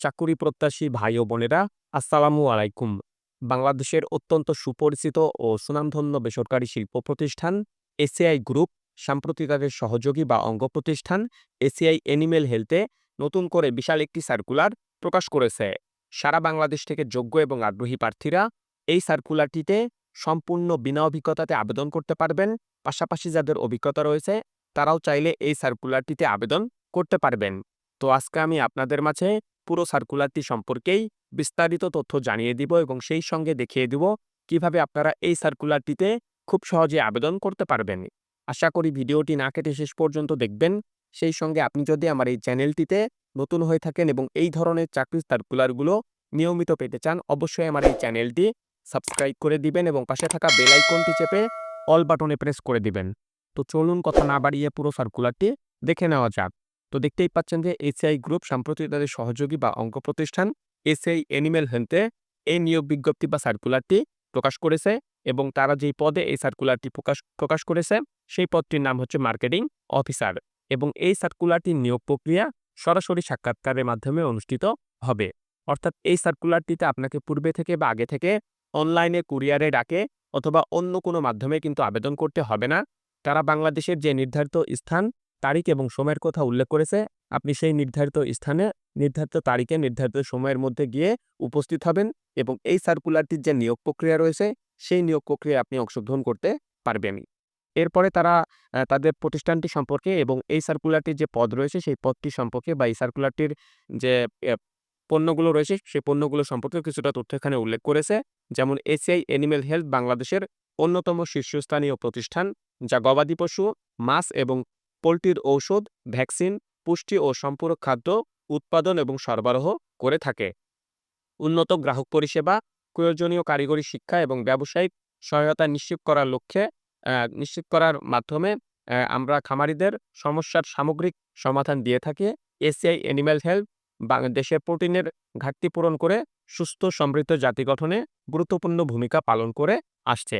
চাকুরি প্রত্যাশী ভাই ও বোনেরা, আসসালামু আলাইকুম। বাংলাদেশের অত্যন্ত সুপরিচিত ও সুনামধন্য বেসরকারি শিল্প প্রতিষ্ঠান এসিআই গ্রুপ সাম্প্রতিক তাদের সহযোগী বা অঙ্গ প্রতিষ্ঠান এসিআই অ্যানিমেল হেলথে নতুন করে বিশাল একটি সার্কুলার প্রকাশ করেছে। সারা বাংলাদেশ থেকে যোগ্য এবং আগ্রহী প্রার্থীরা এই সার্কুলারটিতে সম্পূর্ণ বিনা অভিজ্ঞতাতে আবেদন করতে পারবেন। পাশাপাশি যাদের অভিজ্ঞতা রয়েছে, তারাও চাইলে এই সার্কুলারটিতে আবেদন করতে পারবেন। তো আজকে আমি আপনাদের মাঝে পুরো সার্কুলারটি সম্পর্কেই বিস্তারিত তথ্য জানিয়ে দিব এবং সেই সঙ্গে দেখিয়ে দিব কীভাবে আপনারা এই সার্কুলারটিতে খুব সহজে আবেদন করতে পারবেন। আশা করি ভিডিওটি না কেটে শেষ পর্যন্ত দেখবেন। সেই সঙ্গে আপনি যদি আমার এই চ্যানেলটিতে নতুন হয়ে থাকেন এবং এই ধরনের চাকরির সার্কুলারগুলো নিয়মিত পেতে চান, অবশ্যই আমার এই চ্যানেলটি সাবস্ক্রাইব করে দিবেন এবং পাশে থাকা বেল আইকনটি চেপে অল বাটনে প্রেস করে দিবেন। তো চলুন কথা না বাড়িয়ে পুরো সার্কুলারটি দেখে নেওয়া যাক। তো দেখতেই পাচ্ছেন যে এসিআই গ্রুপ সাম্প্রতিক তাদের সহযোগী বা অঙ্গ প্রতিষ্ঠান এসিআই অ্যানিমেল হেলথে এই নিয়োগ বিজ্ঞপ্তি বা সার্কুলারটি প্রকাশ করেছে এবং তারা যেই পদে এই সার্কুলারটি প্রকাশ প্রকাশ করেছে সেই পদটির নাম হচ্ছে মার্কেটিং অফিসার এবং এই সার্কুলারটির নিয়োগ প্রক্রিয়া সরাসরি সাক্ষাৎকারের মাধ্যমে অনুষ্ঠিত হবে। অর্থাৎ এই সার্কুলারটিতে আপনাকে পূর্বে থেকে বা আগে থেকে অনলাইনে কুরিয়ারে ডাকে অথবা অন্য কোনো মাধ্যমে কিন্তু আবেদন করতে হবে না। তারা বাংলাদেশের যে নির্ধারিত স্থান তারিখ এবং সময়ের কথা উল্লেখ করেছে, আপনি সেই নির্ধারিত স্থানে নির্ধারিত তারিখে নির্ধারিত সময়ের মধ্যে গিয়ে উপস্থিত হবেন এবং এই সার্কুলারটির যে নিয়োগ প্রক্রিয়া রয়েছে, সেই নিয়োগ প্রক্রিয়ায় আপনি অংশগ্রহণ করতে পারবেন। এরপরে তারা তাদের প্রতিষ্ঠানটি সম্পর্কে এবং এই সার্কুলারটির যে পদ রয়েছে, সেই পদটি সম্পর্কে বা এই সার্কুলারটির যে পণ্যগুলো রয়েছে, সেই পণ্যগুলো সম্পর্কে কিছুটা তথ্য এখানে উল্লেখ করেছে। যেমন এসিআই অ্যানিমেল হেলথ বাংলাদেশের অন্যতম শীর্ষস্থানীয় প্রতিষ্ঠান, যা গবাদি পশু, মাছ এবং পোলট্রির ঔষধ, ভ্যাকসিন, পুষ্টি ও সম্পূরক খাদ্য, উৎপাদন এবং সরবরাহ করে থাকে। উন্নত গ্রাহক পরিষেবা, প্রয়োজনীয় কারিগরি শিক্ষা এবং ব্যবসায়িক সহায়তা নিশ্চিত করার লক্ষ্যে নিশ্চিত করার মাধ্যমে আমরা খামারিদের সমস্যার সামগ্রিক সমাধান দিয়ে থাকি। এসিআই অ্যানিম্যাল হেলথ দেশের প্রোটিনের ঘাটতি পূরণ করে সুস্থ, সমৃদ্ধ জাতি গঠনে গুরুত্বপূর্ণ ভূমিকা পালন করে আসছে।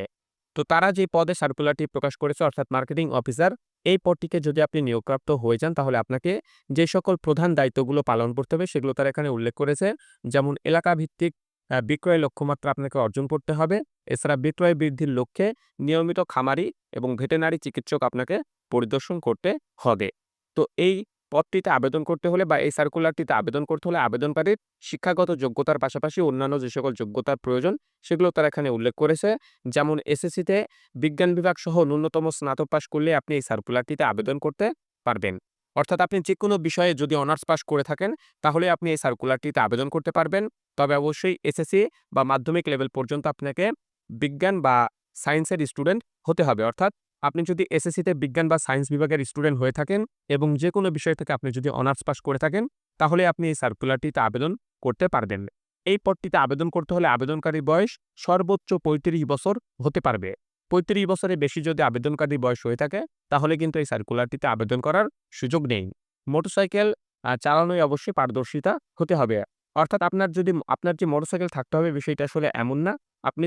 তো তারা যে পদে সার্কুলারটি প্রকাশ করেছে, অর্থাৎ মার্কেটিং অফিসার এই পদটিকে যদি আপনি নিয়োগপ্রাপ্ত হয়ে যান, তাহলে আপনাকে যে সকল প্রধান দায়িত্বগুলো পালন করতে হবে, সেগুলো তারা এখানে উল্লেখ করেছে। যেমন এলাকা ভিত্তিক বিক্রয় লক্ষ্যমাত্রা আপনাকে অর্জন করতে হবে। এছাড়া বিক্রয় বৃদ্ধির লক্ষ্যে নিয়মিত খামারি এবং ভেটেনারি চিকিৎসক আপনাকে পরিদর্শন করতে হবে। তো এই পদটিতে আবেদন করতে হলে বা এই সার্কুলারটিতে আবেদন করতে হলে আবেদনকারীর শিক্ষাগত যোগ্যতার পাশাপাশি অন্যান্য যে সকল যোগ্যতার প্রয়োজন, সেগুলো তারা এখানে উল্লেখ করেছে। যেমন এসএসসিতে বিজ্ঞান বিভাগ সহ ন্যূনতম স্নাতক পাশ করলে আপনি এই সার্কুলারটিতে আবেদন করতে পারবেন। অর্থাৎ আপনি যে কোনো বিষয়ে যদি অনার্স পাস করে থাকেন, তাহলে আপনি এই সার্কুলারটিতে আবেদন করতে পারবেন। তবে অবশ্যই এসএসসি বা মাধ্যমিক লেভেল পর্যন্ত আপনাকে বিজ্ঞান বা সায়েন্সের স্টুডেন্ট হতে হবে। অর্থাৎ আপনি যদি এসএসসিতে বিজ্ঞান বা সায়েন্স বিভাগের স্টুডেন্ট হয়ে থাকেন এবং যে কোনো বিষয় থেকে আপনি যদি অনার্স পাস করে থাকেন তাহলে আপনি এই সার্কুলারটিতে আবেদন করতে পারবেন। এই পদটিতে আবেদন করতে হলে আবেদনকারী বয়স সর্বোচ্চ পঁয়ত্রিশ বছর হতে পারবে। পঁয়ত্রিশ বছরের বেশি যদি আবেদনকারী বয়স হয়ে থাকে তাহলে কিন্তু এই সার্কুলারটিতে আবেদন করার সুযোগ নেই। মোটরসাইকেল আহ, চালানোয় অবশ্যই পারদর্শিতা হতে হবে। অর্থাৎ আপনার যদি আপনার যে মোটরসাইকেল থাকতে হবে বিষয়টা আসলে এমন না আপনি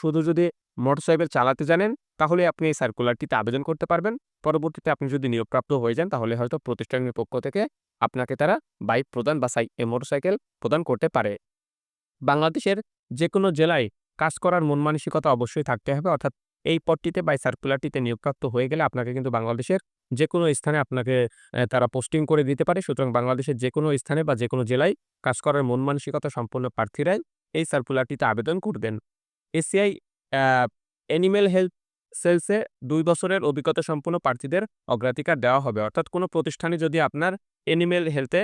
শুধু যদি মোটরসাইকেল চালাতে জানেন, তাহলে আপনি এই সার্কুলারটিতে আবেদন করতে পারবেন। পরবর্তীতে আপনি যদি নিয়োগপ্রাপ্ত হয়ে যান, তাহলে হয়তো প্রতিষ্ঠানের পক্ষ থেকে আপনাকে তারা বাইক প্রদান বা সাই মোটরসাইকেল প্রদান করতে পারে। বাংলাদেশের যে কোনো জেলায় কাজ করার মন মানসিকতা অবশ্যই থাকতে হবে। অর্থাৎ এই পদটিতে বা এই সার্কুলারটিতে নিয়োগপ্রাপ্ত হয়ে গেলে আপনাকে কিন্তু বাংলাদেশের যে কোনো স্থানে আপনাকে তারা পোস্টিং করে দিতে পারে। সুতরাং বাংলাদেশের যে কোনো স্থানে বা যে কোনো জেলায় কাজ করার মন মানসিকতা সম্পন্ন প্রার্থীরাই এই সার্কুলারটিতে আবেদন করবেন। এসিআই অ্যানিমেল হেলথ সেলসে দুই বছরের অভিজ্ঞতা সম্পন্ন প্রার্থীদের অগ্রাধিকার দেওয়া হবে। অর্থাৎ কোনো প্রতিষ্ঠানে যদি আপনার অ্যানিমেল হেলথে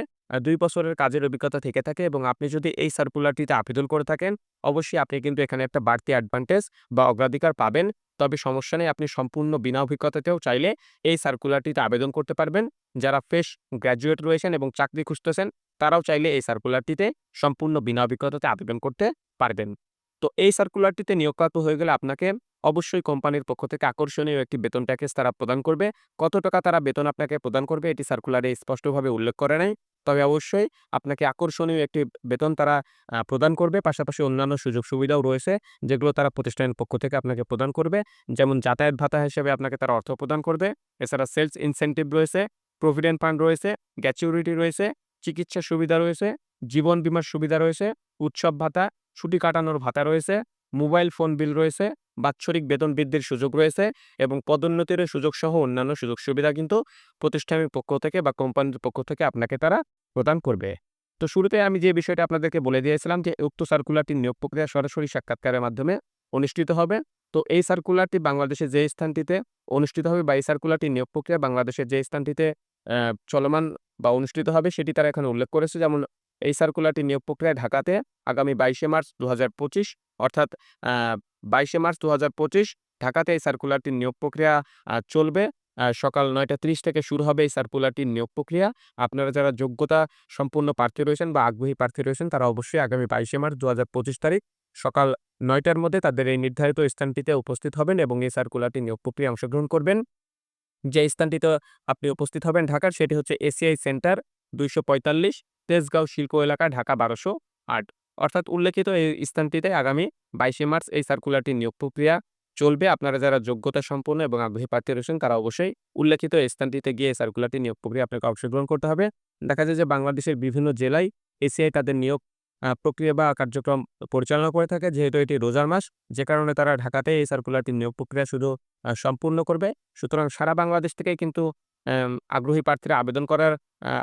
দুই বছরের কাজের অভিজ্ঞতা থেকে থাকে এবং আপনি যদি এই সার্কুলারটিতে আবেদন করে থাকেন, অবশ্যই আপনি কিন্তু এখানে একটা বাড়তি অ্যাডভান্টেজ বা অগ্রাধিকার পাবেন। তবে সমস্যা নেই, আপনি সম্পূর্ণ বিনা অভিজ্ঞতাতেও চাইলে এই সার্কুলারটিতে আবেদন করতে পারবেন। যারা ফ্রেশ গ্র্যাজুয়েট রয়েছেন এবং চাকরি খুঁজতেছেন, তারাও চাইলে এই সার্কুলারটিতে সম্পূর্ণ বিনা অভিজ্ঞতাতে আবেদন করতে পারবেন। তো এই সার্কুলারটিতে নিয়োগপ্রাপ্ত হয়ে গেলে আপনাকে অবশ্যই কোম্পানির পক্ষ থেকে আকর্ষণীয় একটি বেতন প্যাকেজ তারা প্রদান করবে। কত টাকা তারা বেতন আপনাকে প্রদান করবে এটি সার্কুলারে স্পষ্টভাবে উল্লেখ করে নাই। তবে অবশ্যই আপনাকে আকর্ষণীয় একটি বেতন তারা প্রদান করবে। পাশাপাশি অন্যান্য সুযোগ সুবিধাও রয়েছে যেগুলো তারা প্রতিষ্ঠানের পক্ষ থেকে আপনাকে প্রদান করবে। যেমন যাতায়াত ভাতা হিসেবে আপনাকে তারা অর্থ প্রদান করবে। এছাড়া সেলস ইনসেন্টিভ রয়েছে প্রভিডেন্ট ফান্ড রয়েছে গ্যাচুরিটি রয়েছে, চিকিৎসা সুবিধা রয়েছে, জীবন বিমার সুবিধা রয়েছে, উৎসব ভাতা ছুটি কাটানোর ভাতা রয়েছে, মোবাইল ফোন বিল রয়েছে, বাৎসরিক বেতন বৃদ্ধির সুযোগ রয়েছে এবং পদোন্নতির সুযোগ সহ অন্যান্য সুযোগ সুবিধা কিন্তু প্রতিষ্ঠানের পক্ষ থেকে বা কোম্পানির পক্ষ থেকে আপনাকে তারা প্রদান করবে। তো শুরুতে আমি যে বিষয়টা আপনাদেরকে বলে দিয়েছিলাম যে উক্ত সার্কুলারটি নিয়োগ প্রক্রিয়া সরাসরি সাক্ষাৎকারের মাধ্যমে অনুষ্ঠিত হবে, তো এই সার্কুলারটি বাংলাদেশের যে স্থানটিতে অনুষ্ঠিত হবে বা এই সার্কুলারটি নিয়োগ প্রক্রিয়া বাংলাদেশের যে স্থানটিতে চলমান বা অনুষ্ঠিত হবে সেটি তারা এখানে উল্লেখ করেছে, যেমন এই সার্কুলারটি নিয়োগ প্রক্রিয়া ঢাকাতে আগামী বাইশে মার্চ দু হাজার পঁচিশ অর্থাৎ বাইশে মার্চ দু হাজার পঁচিশ ঢাকাতে এই সার্কুলারটির নিয়োগ প্রক্রিয়া চলবে। সকাল নয়টা ত্রিশ থেকে শুরু হবে এই সার্কুলারটির নিয়োগ প্রক্রিয়া। আপনারা যারা যোগ্যতা সম্পূর্ণ প্রার্থী রয়েছেন বা আগ্রহী প্রার্থী রয়েছেন, তারা অবশ্যই আগামী বাইশে মার্চ দু হাজার পঁচিশ তারিখ সকাল নয়টার মধ্যে তাদের এই নির্ধারিত স্থানটিতে উপস্থিত হবেন এবং এই সার্কুলারটি নিয়োগ প্রক্রিয়া অংশগ্রহণ করবেন। যে স্থানটিতে আপনি উপস্থিত হবেন ঢাকার, সেটি হচ্ছে এসিআই সেন্টার দুইশো পঁয়তাল্লিশ তেজগাঁও শিল্প এলাকা, ঢাকা বারোশো আট। অর্থাৎ উল্লেখিত এই স্থানটিতে আগামী বাইশে মার্চ এই সার্কুলারটি নিয়োগ প্রক্রিয়া চলবে। আপনারা যারা যোগ্যতা সম্পন্ন এবং আগ্রহী প্রার্থী রয়েছেন, তারা অবশ্যই উল্লেখিত এই স্থানটিতে গিয়ে এই সার্কুলারটি নিয়োগ প্রক্রিয়া আপনাকে অংশগ্রহণ করতে হবে। দেখা যায় যে বাংলাদেশের বিভিন্ন জেলায় এসিআই তাদের নিয়োগ প্রক্রিয়া বা কার্যক্রম পরিচালনা করে থাকে, যেহেতু এটি রোজার মাস। যে কারণে তারা ঢাকাতে এই সার্কুলারটি নিয়োগ প্রক্রিয়া শুধু সম্পূর্ণ করবে। সুতরাং সারা বাংলাদেশ থেকে কিন্তু আগ্রহী প্রার্থীরা আবেদন করার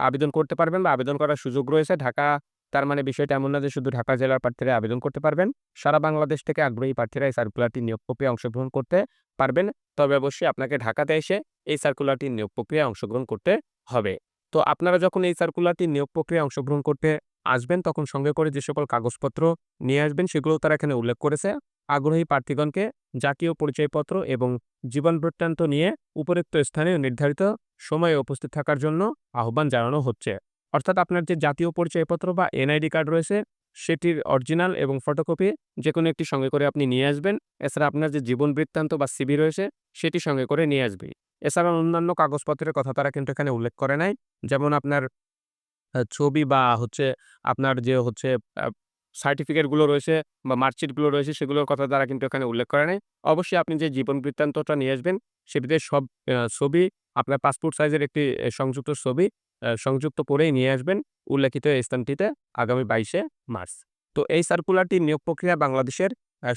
আবেদন করতে পারবেন বা আবেদন করার সুযোগ রয়েছে। ঢাকা, তার মানে বিষয়টা এমন না যে শুধু ঢাকা জেলার প্রার্থীরা আবেদন করতে পারবেন। সারা বাংলাদেশ থেকে আগ্রহী প্রার্থীরা এই সার্কুলারটি নিয়োগ প্রক্রিয়া অংশগ্রহণ করতে পারবেন। তবে অবশ্যই আপনাকে ঢাকাতে এসে এই সার্কুলারটি নিয়োগ প্রক্রিয়ায় অংশগ্রহণ করতে হবে। তো আপনারা যখন এই সার্কুলারটি নিয়োগ প্রক্রিয়ায় অংশগ্রহণ করতে আসবেন, তখন সঙ্গে করে যে সকল কাগজপত্র নিয়ে আসবেন সেগুলো তারা এখানে উল্লেখ করেছে। আগ্রহী প্রার্থীগণকে জাতীয় পরিচয়পত্র এবং জীবন বৃত্তান্ত নিয়ে উপরোক্ত স্থানে নির্ধারিত সময়ে উপস্থিত থাকার জন্য আহ্বান জানানো হচ্ছে। অর্থাৎ আপনার যে জাতীয় পরিচয়পত্র বা এনআইডি কার্ড রয়েছে, সেটির অরিজিনাল এবং ফটোকপি যে কোনো একটি সঙ্গে করে আপনি নিয়ে আসবেন। এছাড়া আপনার যে জীবন বৃত্তান্ত বা সিবি রয়েছে, সেটি সঙ্গে করে নিয়ে আসবে। এছাড়া অন্যান্য কাগজপত্রের কথা তারা কিন্তু এখানে উল্লেখ করে নাই। যেমন আপনার ছবি বা হচ্ছে আপনার যে হচ্ছে সার্টিফিকেটগুলো রয়েছে বা মার্কশিটগুলো রয়েছে, সেগুলোর কথা তারা কিন্তু এখানে উল্লেখ করে নাই। অবশ্যই আপনি যে জীবন বৃত্তান্তটা নিয়ে আসবেন, সেটিতে সব ছবি আপনার পাসপোর্ট সাইজের একটি সংযুক্ত ছবি সংযুক্ত করেই নিয়ে আসবেন উল্লেখিত স্থানটিতে আগামী বাইশে মার্চ। তো এই সার্কুলারটি নিয়োগ প্রক্রিয়া বাংলাদেশের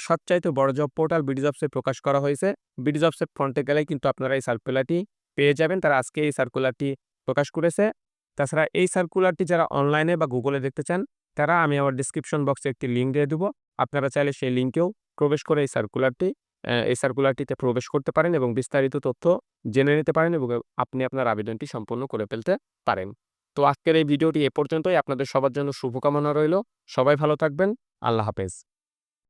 সবচাইতে বড় জব পোর্টাল বিডি জবসে প্রকাশ করা হয়েছে। বিডি জবসের ফ্রন্টে গেলে কিন্তু আপনারা এই সার্কুলারটি পেয়ে যাবেন। তারা আজকে এই সার্কুলারটি প্রকাশ করেছে। তাছাড়া এই সার্কুলারটি যারা অনলাইনে বা গুগলে দেখতে চান, তারা আমি আমার ডিসক্রিপশন বক্সে একটি লিঙ্ক দিয়ে দেবো। আপনারা চাইলে সেই লিঙ্কেও প্রবেশ করে এই সার্কুলারটি এই সার্কুলারটিতে প্রবেশ করতে পারেন এবং বিস্তারিত তথ্য জেনে নিতে পারেন এবং আপনি আপনার আবেদনটি সম্পূর্ণ করে ফেলতে পারেন। তো আজকের এই ভিডিওটি এ পর্যন্তই। আপনাদের সবার জন্য শুভকামনা রইল। সবাই ভালো থাকবেন। আল্লাহ হাফেজ।